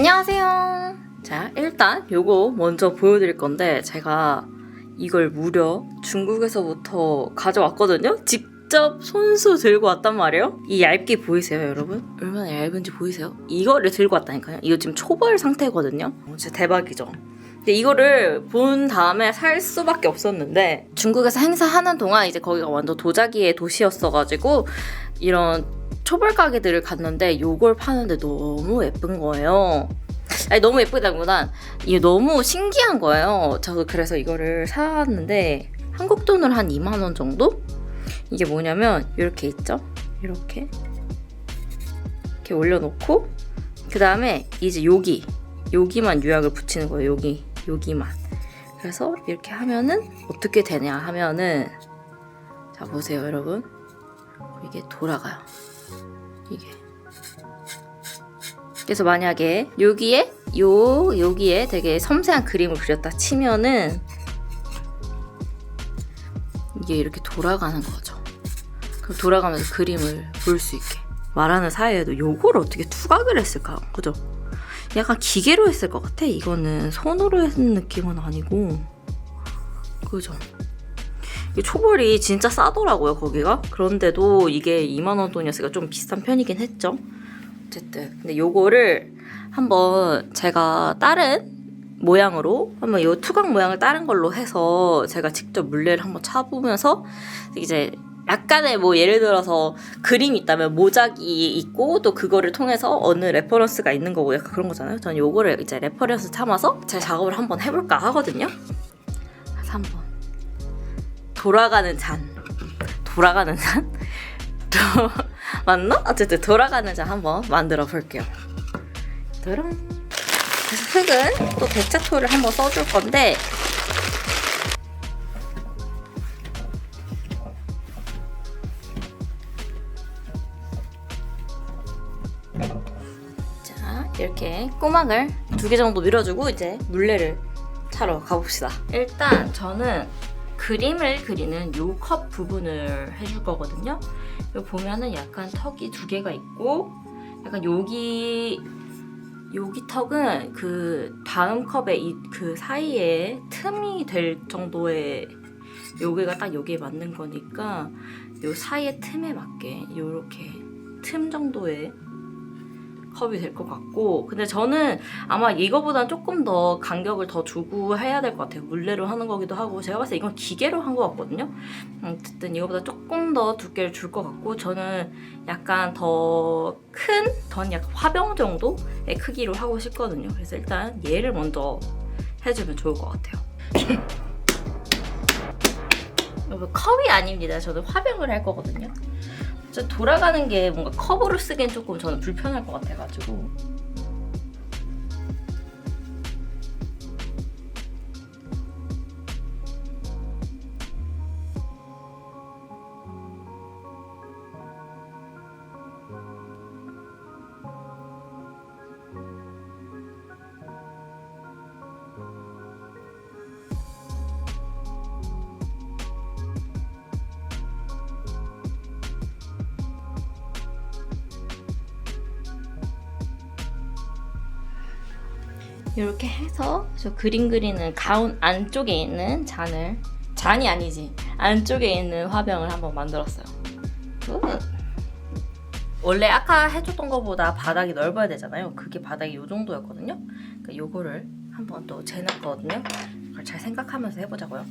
안녕하세요. 자, 일단 요거 먼저 보여드릴 건데 제가 이걸 무려 중국에서부터 가져왔거든요. 직접 손수 들고 왔단 말이에요. 이 얇게 보이세요, 여러분? 얼마나 얇은지 보이세요? 이거를 들고 왔다니까요. 이거 지금 초벌 상태거든요. 어, 진짜 대박이죠. 근데 이거를 본 다음에 살 수밖에 없었는데 중국에서 행사하는 동안 이제 거기가 완전 도자기의 도시였어가지고 이런 초벌 가게들을 갔는데 요걸 파는데 너무 예쁜 거예요. 아니 너무 예쁘다기보단 이게 너무 신기한 거예요. 저도 그래서 이거를 사왔는데 한국 돈으로 한 2만 원 정도? 이게 뭐냐면 이렇게 있죠? 이렇게 이렇게 올려놓고 그 다음에 이제 여기 여기만 유약을 붙이는 거예요. 여기 여기만. 그래서 이렇게 하면은 어떻게 되냐 하면은 자 보세요 여러분 이게 돌아가요. 이게. 그래서 만약에 여기에 요 여기에 되게 섬세한 그림을 그렸다 치면은 이게 이렇게 돌아가는 거죠. 그럼 돌아가면서 그림을 볼 수 있게. 말하는 사이에도 요거를 어떻게 투각을 했을까? 그죠? 약간 기계로 했을 것 같아. 이거는 손으로 했는 느낌은 아니고. 그죠? 이 초벌이 진짜 싸더라고요, 거기가. 그런데도 이게 2만원 돈이었으니까 좀 비싼 편이긴 했죠. 어쨌든. 근데 요거를 한번 제가 다른 모양으로 한번 요 투각 모양을 다른 걸로 해서 제가 직접 물레를 한번 차보면서 이제 약간의 뭐 예를 들어서 그림이 있다면 모작이 있고 또 그거를 통해서 어느 레퍼런스가 있는 거고 약간 그런 거잖아요. 저는 요거를 이제 레퍼런스 참아서 제 작업을 한번 해볼까 하거든요. 한번 돌아가는 잔 돌아가는 잔? 또 맞나? 어쨌든 돌아가는 잔 한번 만들어 볼게요. 따란. 그래서 흙은 또 대차토를 한번 써줄 건데 자 이렇게 꼬막을 두 개 정도 밀어주고 이제 물레를 차러 가봅시다. 일단 저는 그림을 그리는 요 컵 부분을 해줄 거거든요. 여기 보면은 약간 턱이 두 개가 있고 약간 여기 여기 턱은 그 다음 컵의 이 그 사이에 틈이 될 정도의 여기가 딱 여기에 맞는 거니까 요 사이의 틈에 맞게 요렇게 틈 정도의 컵이 될 것 같고 근데 저는 아마 이거보단 조금 더 간격을 더 주고 해야 될 것 같아요. 물레로 하는 거기도 하고. 제가 봤을 때 이건 기계로 한 것 같거든요. 어쨌든 이거보다 조금 더 두께를 줄 것 같고 저는 약간 더 큰, 더 약간 화병 정도의 크기로 하고 싶거든요. 그래서 일단 얘를 먼저 해주면 좋을 것 같아요. 여러분 컵이 아닙니다. 저는 화병을 할 거거든요 돌아가는 게 뭔가 컵으로 쓰기엔 조금 저는 불편할 것 같아가지고 이렇게 해서 저 그림 그리는 가운 안쪽에 있는 잔을 잔이 아니지 안쪽에 있는 화병을 한번 만들었어요. 굿. 원래 아까 해줬던 것보다 바닥이 넓어야 되잖아요. 그게 바닥이 이 정도였거든요. 그러니까 요거를 한번 또 재놨거든요. 그걸 잘 생각하면서 해보자고요.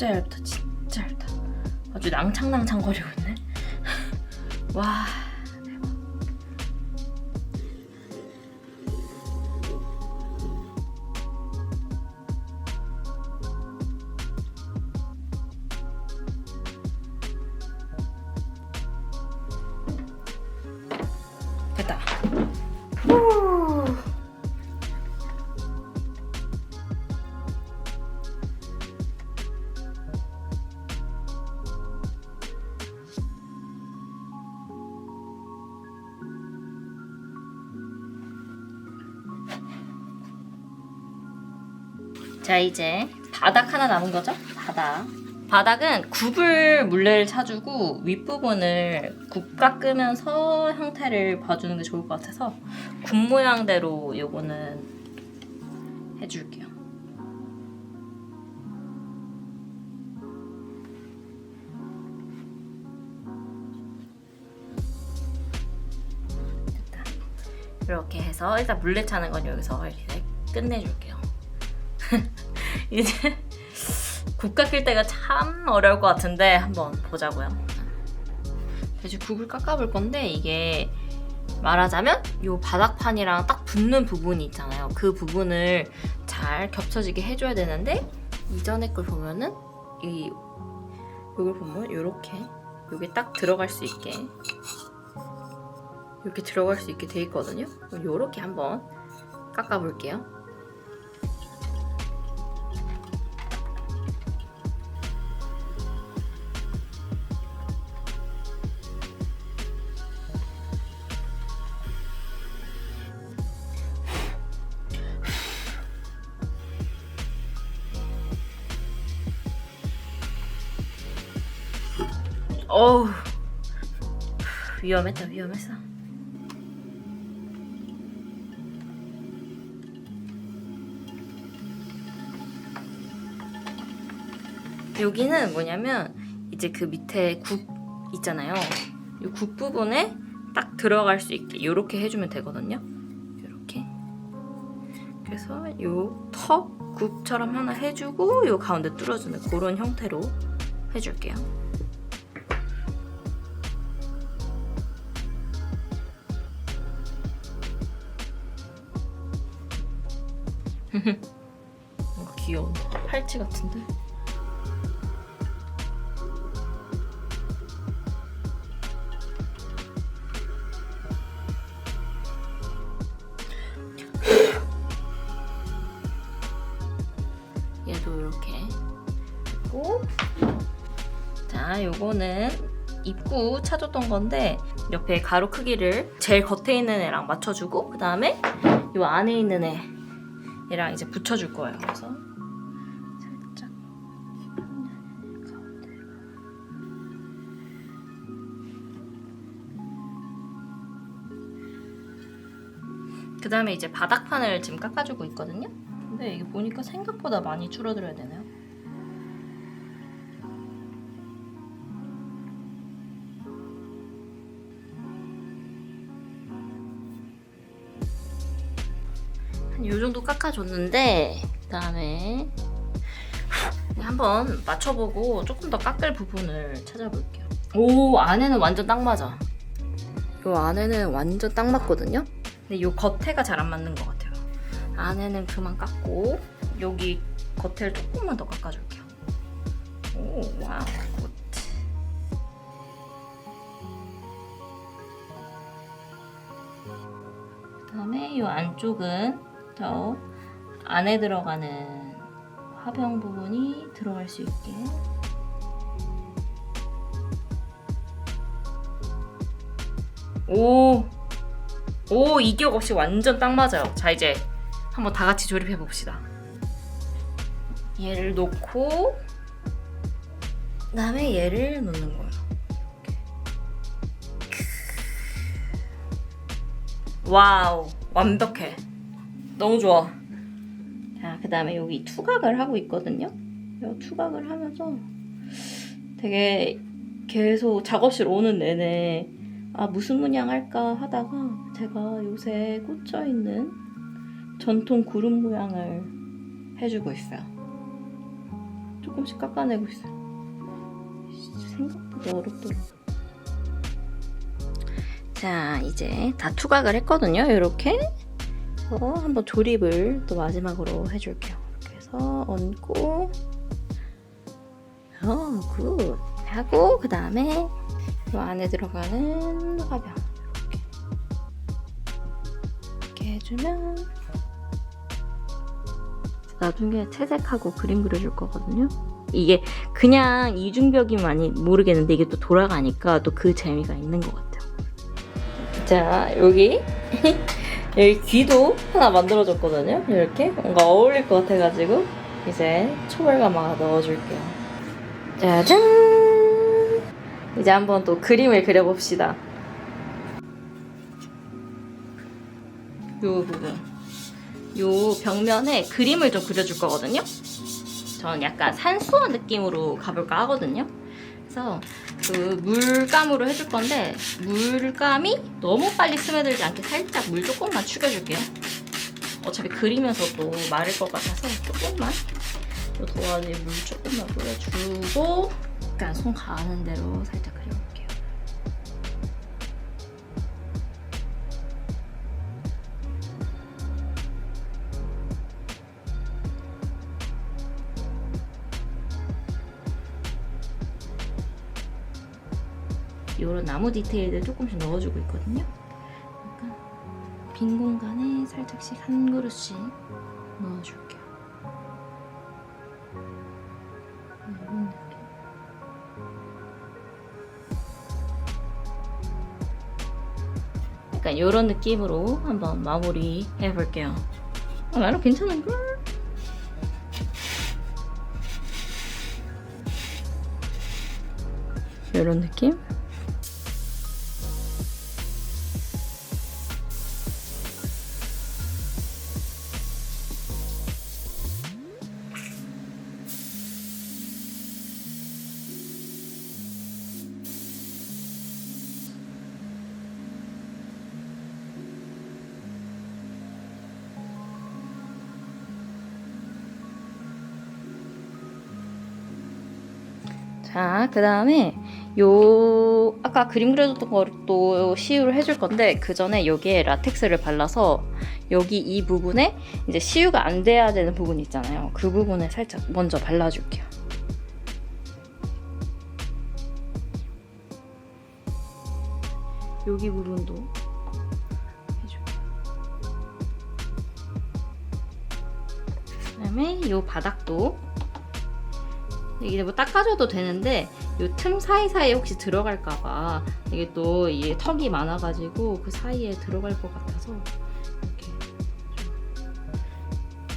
진짜 얇다 진짜 얇다. 아주 낭창낭창 거리고 있네. 와 자 이제 바닥 하나 남은 거죠? 바닥. 바닥은 굽을 물레를 차주고 윗부분을 굽 깎으면서 형태를 봐주는 게 좋을 것 같아서 굽 모양대로 요거는 해줄게요. 이렇게 해서 일단 물레 차는 건 여기서 이렇게 끝내줄게요. 이제 국 깎을 때가 참 어려울 것 같은데 한번 보자고요. 대충 국을 깎아볼 건데 이게 말하자면 요 바닥판이랑 딱 붙는 부분이 있잖아요. 그 부분을 잘 겹쳐지게 해줘야 되는데 이전에 걸 보면은 이 요걸 보면 요렇게 요게 딱 들어갈 수 있게 이렇게 들어갈 수 있게 돼 있거든요. 요렇게 한번 깎아볼게요. 어우. 위험했다 위험했어. 여기는 뭐냐면 이제 그 밑에 국 있잖아요. 이 국 부분에 딱 들어갈 수 있게 이렇게 해주면 되거든요. 이렇게. 그래서 요턱 굽처럼 하나 해주고 요 가운데 뚫어주는 그런 형태로 해줄게요 뭔가 귀여운 팔찌 같은데? 얘도 이렇게 있고 자 요거는 입구 차줬던 건데 옆에 가로 크기를 제일 겉에 있는 애랑 맞춰주고 그 다음에 요 안에 있는 애 얘랑 이제 붙여줄 거예요. 그래서 살짝 가운데로. 그 다음에 이제 바닥판을 지금 깎아주고 있거든요. 근데 이게 보니까 생각보다 많이 줄어들어야 되네요. 요 정도 깎아줬는데 그다음에 한번 맞춰보고 조금 더 깎을 부분을 찾아볼게요. 오 안에는 완전 딱 맞아. 요 안에는 완전 딱 맞거든요. 근데 요 겉에가 잘 안 맞는 것 같아요. 안에는 그만 깎고 여기 겉에를 조금만 더 깎아줄게요. 오 와우 굿. 그다음에 이 안쪽은 더 안에 들어가는 화병 부분이 들어갈 수 있게 오, 오 이격 없이 완전 딱 맞아요. 자 이제 한번 다 같이 조립해 봅시다. 얘를 놓고 그 다음에 얘를 놓는 거예요. 와우 완벽해 너무 좋아. 자 그 다음에 여기 투각을 하고 있거든요. 이 투각을 하면서 되게 계속 작업실 오는 내내 아 무슨 문양 할까 하다가 제가 요새 꽂혀 있는 전통 구름 모양을 해주고 있어요. 조금씩 깎아내고 있어요. 생각보다 어렵더라고요. 자 이제 다 투각을 했거든요 이렇게 그래서 한번 조립을 또 마지막으로 해줄게요. 이렇게 해서 얹고 어 굿. 하고 그 다음에 이 안에 들어가는 화병 이렇게. 이렇게 해주면 나중에 채색하고 그림 그려줄 거거든요. 이게 그냥 이중벽이면 모르겠는데 이게 또 돌아가니까 또 그 재미가 있는 것 같아요. 자 여기 여기 귀도 하나 만들어줬거든요 이렇게 뭔가 어울릴 것 같아가지고 이제 초벌가마 넣어줄게요. 짜잔! 이제 한번 또 그림을 그려봅시다. 요 부분. 요 벽면에 그림을 좀 그려줄 거거든요. 저는 약간 산수화 느낌으로 가볼까 하거든요. 그래서 그 물감으로 해줄 건데 물감이 너무 빨리 스며들지 않게 살짝 물 조금만 축여줄게요. 어차피 그리면서 또 마를 것 같아서 조금만 또 도화지 물 조금만 뿌려주고 약간 손 가는 대로 살짝 그려 이런 나무 디테일들 조금씩 넣어주고 있거든요. 약간 빈 공간에 살짝씩 한 그릇씩 넣어줄게요. 이런 느낌. 약간 이런 느낌으로 한번 마무리 해볼게요. 어, 나름 괜찮은걸? 이런 느낌? 자, 그 다음에 요 아까 그림 그려줬던 거또 시유를 해줄 건데 그 전에 여기에 라텍스를 발라서 여기 이 부분에 이제 시유가 안 돼야 되는 부분 있잖아요. 그 부분에 살짝 먼저 발라줄게요. 여기 부분도 해줄게요. 그다음에 이 바닥도 이게 뭐 닦아줘도 되는데 이 틈 사이사이에 혹시 들어갈까봐 이게 또 이 턱이 많아가지고 그 사이에 들어갈 것 같아서 이렇게 좀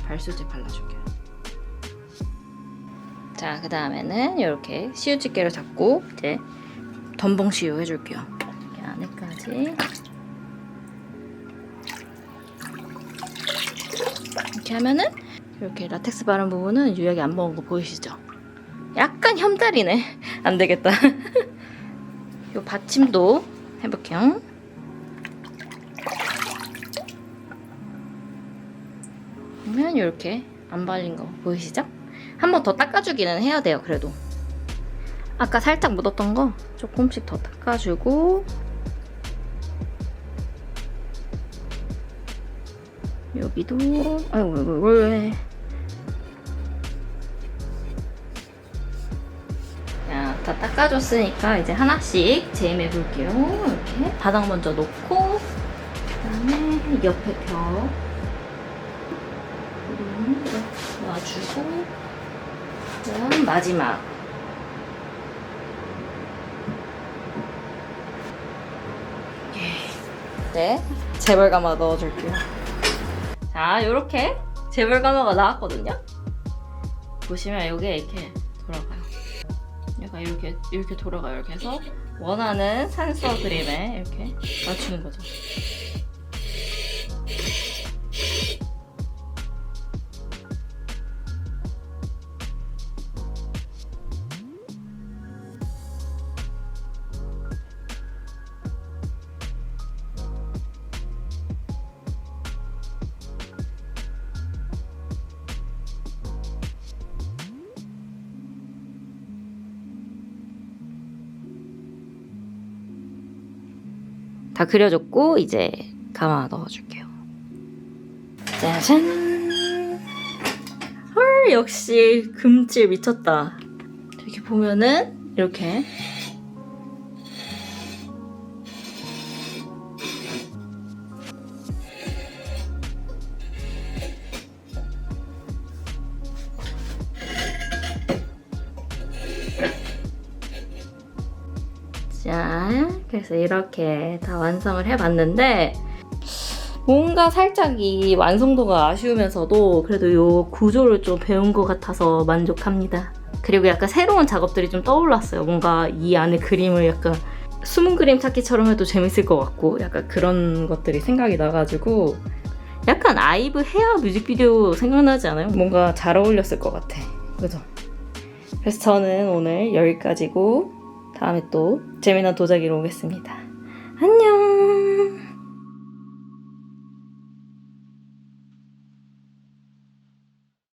발수제 발라줄게요. 자, 그 다음에는 이렇게 시우집게를 잡고 이제 덤벙 시우 해줄게요. 이렇게 안에까지 이렇게 하면은 이렇게 라텍스 바른 부분은 유약이 안 먹은 거 보이시죠? 약간 혐달이네. 안 되겠다. 요 받침도 해볼게요. 그러면 이렇게 안 발린 거 보이시죠? 한 번 더 닦아주기는 해야 돼요. 그래도 아까 살짝 묻었던 거 조금씩 더 닦아주고 여기도 아이고 왜, 왜. 닦아줬으니까 이제 하나씩 재임해 볼게요. 이렇게 바닥 먼저 놓고 그다음에 옆에 벽 놔주고 그다음 마지막 네, 재벌 가마 넣어줄게요. 자, 이렇게 재벌 가마가 나왔거든요. 보시면 여기에 이렇게 이렇게 이렇게 돌아가요. 이렇게 해서 원하는 산소 그림에 이렇게 맞추는 거죠. 다 그려줬고 이제 가마 넣어줄게요. 짜잔. 헐 역시 금질 미쳤다. 이렇게 보면은 이렇게 그래서 이렇게 다 완성을 해봤는데 뭔가 살짝 이 완성도가 아쉬우면서도 그래도 요 구조를 좀 배운 것 같아서 만족합니다. 그리고 약간 새로운 작업들이 좀 떠올랐어요. 뭔가 이 안에 그림을 약간 숨은 그림 찾기처럼 해도 재밌을 것 같고 약간 그런 것들이 생각이 나가지고 약간 아이브 헤어 뮤직비디오 생각나지 않아요? 뭔가 잘 어울렸을 것 같아. 그죠? 그래서 저는 오늘 여기까지고 다음에 또 재미난 도자기로 오겠습니다. 안녕!